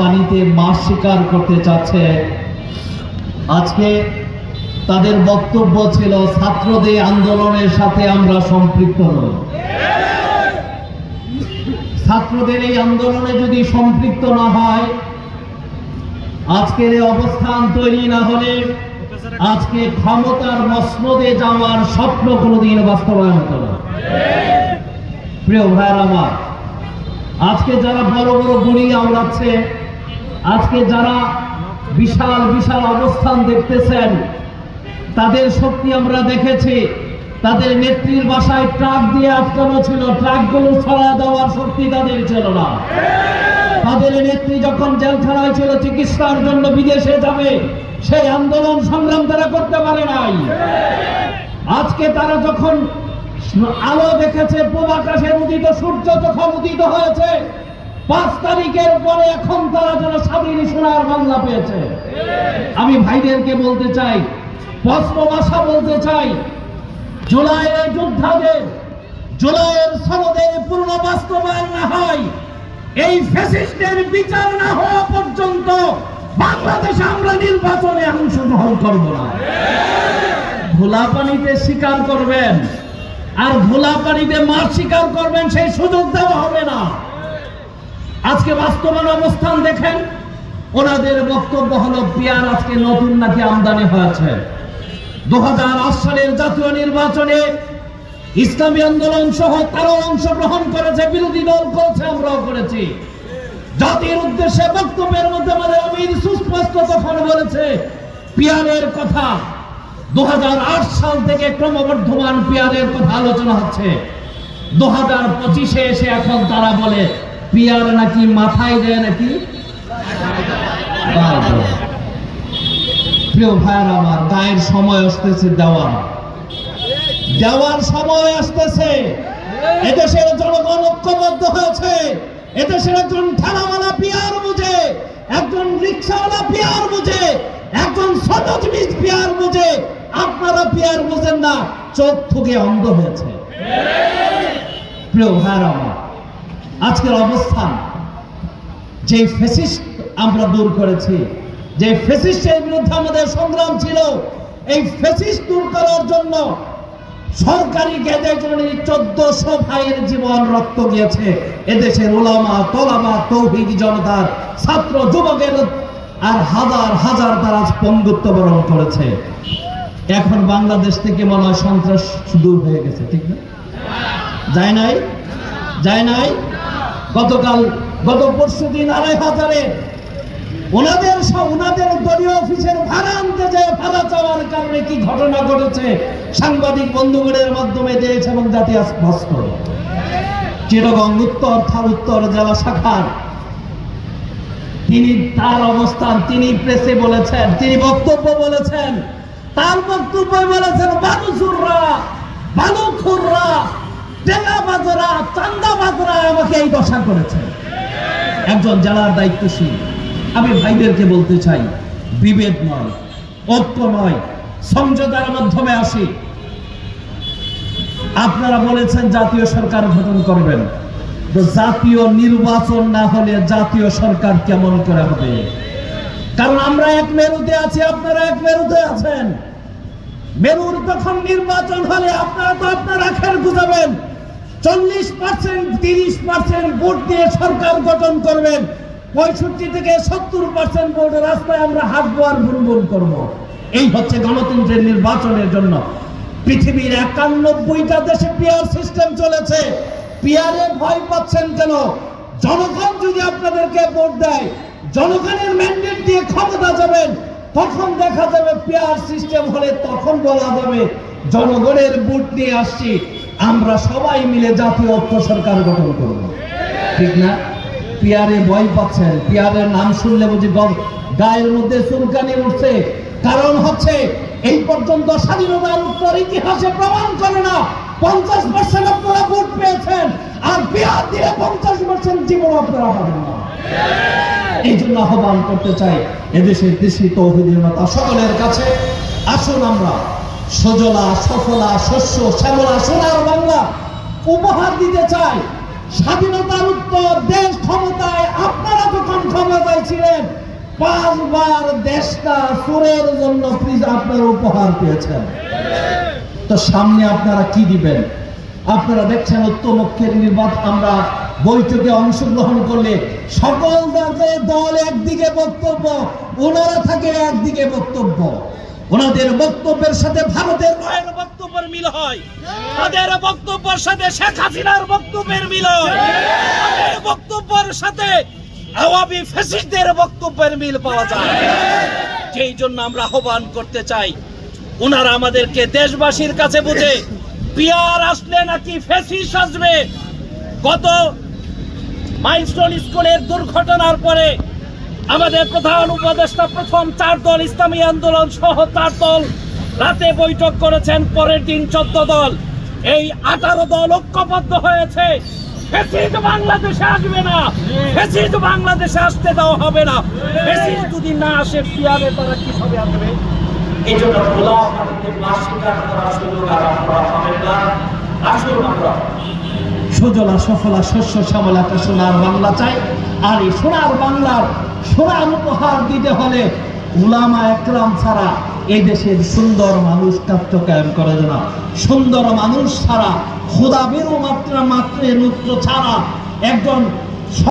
পানিতে মাছ শিকার করতে চাচ্ছে। আজকে তাদের বক্তব্য ছিল, ছাত্রদের আন্দোলনের সাথে আমরা সম্পৃক্ত নই। ছাত্রদের এই আন্দোলনে যদি সম্পৃক্ত না হয়, আজকের অবস্থান তৈরি না হলে আজকে ক্ষমতার মসনদে যাওয়ার স্বপ্ন কোনোদিন বাস্তবায়ন হতো না। প্রিয় ভাইয়ের আমার, আজকে যারা বড় বড় গুড়ি আওড়াচ্ছে আজকে যারা বিশাল বিশাল অবস্থান দেখতেছেন, তাদের শক্তি আমরা দেখেছি। তাদের নেত্রীর বাসায় ট্রাক দিয়ে আটকানো ছিল। ট্রাকগুলো সরা দেওয়ার শক্তি তাদের ছিল না। তাদের নেত্রী যখন জেলখানায় ছিল, চিকিৎসার জন্য বিদেশে যাবে, সেই আন্দোলন সংগ্রাম তারা করতে পারে নাই। আজকে তারা যখন আলো দেখেছে পূবাকাশের উদিত, সূর্য যখন উদিত হয়েছে পাঁচ তারিখের পরে এখন তারা যেন স্বাধীন সোনার বাংলা পেয়েছে। আমি ভাইদেরকে বলতে চাই স্পষ্ট ভাষা বলতে চাই, জুলাইয়ের যোদ্ধাদের জুলাইয়ের সনদের পূর্ণ বাস্তবায়ন না হয়, এই ফ্যাসিস্টের বিচার না হওয়া পর্যন্ত বাংলাদেশে আমরা নির্বাচনে অংশগ্রহণ করব না। ভোলা পানিতে শিকার করবেন, আর ভোলা পানিতে মাছ শিকার করবেন, সেই সুযোগ দেওয়া হবে না। আজকে বাস্তবায়ন অবস্থান দেখেন। ওনাদের বক্তব্য হলো পিয়ার আজকে নতুন নাকি আমদানি হয়েছে? দু হাজার আট সালের জাতীয় নির্বাচনে ইসলামী আন্দোলন সহ তারাও অংশগ্রহণ করেছে, বিরোধী দল করেছে, আমরাও করেছি। জাতির উদ্দেশ্যে বক্তব্যের মধ্যে আমাদের আমির সুস্পষ্ট তখন বলেছে পিয়ারের কথা। দু হাজার আট সাল থেকে ক্রমবর্ধমান পিয়ারের কথা আলোচনা হচ্ছে। দু হাজার পঁচিশে এসে এখন তারা বলে পিয়ার নাকি মাথায় দেয় নাকি? প্রিয় ভাইয়ের আমার, গায়ের সময় আসতেছে, দেওয়ার। দেওয়ার সময় আসতেছে। এদেশের জনগণ ঐক্যবদ্ধ হয়েছে। এদেশের একজন ঠেলাওয়ালা পিয়ার বুঝে, একজন রিক্সাওয়ালা পিয়ার বুঝে, একজন সতজীবী পিয়ার বুঝে, আপনারা পিয়ার বুঝেন না, চোখ থুকে অন্ধ হয়েছে। প্রিয় ভাইয়ের আমার আজকের অবস্থান যে ফেসিস্ট আমরা দূর করেছি যে ফেসিস্টের বিরুদ্ধে আমাদের সংগ্রাম ছিল, এই ফেসিস্ট দূর করার জন্য সরকারি গ্যাজেটে চোদ্দশো ভাইয়ের জীবন রক্ত গিয়েছে। এদেশের ওলামা, তলামা, তৌহিদ জনতার ছাত্র, যুবকের আর হাজার হাজার তারা পঙ্গুত্ব বরণ করেছে। এখন বাংলাদেশ থেকে মনে হয় সন্ত্রাস দূর হয়ে গেছে, ঠিক না? যায় নাই? যায় নাই? গতকাল, গত পরশু দিন আড়াই হাজারে ওনাদের ওনাদের দলীয় অফিসের ভাড়া আনতে যায় ভাড়া চাওয়ার কারণে কি ঘটনা ঘটেছে, সাংবাদিক বন্ধুগণের মাধ্যমে দেশ এবং জাতি আজ ভাস্কর চিরগং উত্তর থার উত্তর জেলা শাখার। তিনি তার অবস্থান, তিনি প্রেসে বলেছেন, তিনি বক্তব্য বলেছেন, তার বক্তব্য বলেছেন বালুচুররা বালুখুররা টেকাবাজরা চান্দাবাজরা আমাকে এই দশা করেছে। একজন জেলার দায়িত্বশীল। আমি ভাইদেরকে বলতে চাই বিভেদ নয় ঐক্য নয় সমঝোতার মাধ্যমে আসি। আপনারা বলেছেন জাতীয় সরকার গঠন করবেন। তো জাতীয় নির্বাচন না হলে জাতীয় সরকার কেমন করে হবে? কারণ আমরা এক মেরুতে আছি, আপনারা এক মেরুতে আছেন। মেরুর তখন নির্বাচন হলে আপনারা তো আপনার আখের গুজাবেন। চল্লিশ পার্সেন্ট তিরিশ পার্সেন্ট ভোট দিয়ে সরকার গঠন করবেন। পঁয়ষট্টি থেকে সত্তর পার্সেন্ট ভোট রাস্তায় আমরা হাঁটবো আর ভুনভুন করব। এই হচ্ছে গণতন্ত্রের নির্বাচনের জন্য। পৃথিবীর একানব্বইটা দেশে পিয়ার সিস্টেম চলেছে। পিয়ারে ভয় পাচ্ছেন কেন? জনগণ যদি আপনাদেরকে ভোট দেয়, জনগণের ম্যান্ডেট দিয়ে ক্ষমতা যাবেন, তখন দেখা যাবে পেয়ার সিস্টেম হলে তখন বলা যাবে, জনগণের ভোট নিয়ে আসছি। আমরা সবাই মিলে জাতীয় ঐক্য সরকার গঠন করব। ঠিক না? পিয়ারে ভয় পাচ্ছেন। পিয়ারের নাম শুনলে বুঝি গায়ের মধ্যে চুলকানি উঠছে। কারণ হচ্ছে, এই পর্যন্ত স্বাধীনতার উত্তর ইতিহাসে প্রমাণ করে না, পঞ্চাশ পার্সেন্ট আপনারা ভোট পেয়েছেন। আর পিয়ার দিয়ে পঞ্চাশ পার্সেন্ট জীবন আপনারা পাবেন না। এই জন্য আহ্বান করতে চাই, এদেশের কৃষি তৌহিদীনতা সকলের কাছে। আসুন আমরা। সজলা, সফলা, শস্য, শ্যামলা, সোনার বাংলা উপহার দিতে চাই। স্বাধীনতার উত্তর দেশ ক্ষমতায় আপনারা যখন ক্ষমতায় ছিলেন পাঁচবার দেশটা সুরের জন্য প্লিজ আপনারা উপহার পেয়েছেন তো সামনে আপনারা কি দিবেন? আপনারা দেখছেন ঐক্যমুখের নির্বাচন, আমরা বৈঠকে অংশগ্রহণ করলে সকল দল একদিকে বক্তব্য, ওনারা থাকে একদিকে বক্তব্য। ওনাদের বক্তব্যের সাথে ভারতের রয়ের বক্তব্যের মিল হয়। তাদের বক্তব্যের সাথে শেখ হাসিনার বক্তব্যের মিল হয়। তাদের বক্তব্যের সাথে আওয়ামী ফ্যাসিস্টদের বক্তব্যের মিল পাওয়া যায়। যেই জন্য আমরা আহ্বান করতে চাই, ওনারা আমাদেরকে দেশবাসীর কাছে বুঝে, পিয়ার আসলে নাকি ফেসিস আসবে? গত মাইলস্টোন স্কুলের দুর্ঘটনার পরে আমাদের প্রধান উপদেষ্টা প্রথম চার দল ইসলামী আন্দোলন সহ চার দল রাতে বৈঠক করেছেন, পরের দিন চোদ্দ দল। এই আঠারো দল ঐক্যবদ্ধ হয়েছে। ফেসিড বাংলাদেশে আসবে না। বাংলাদেশে আসতে হবে না। যদি না আসে এই জন্য সুজলা, সফলা, শস্য, শ্যামলা একটা সোনার বাংলা চাই। আর এই সোনার বাংলার সোনার উপহার দিতে হলে উলামা একরাম ছাড়া এই দেশের সুন্দর মানুষ কাত্য করা যায় না। সুন্দর মানুষ ছাড়া খোদা বেরো মাত্রা মাত্রে নৃত্য ছাড়া একজন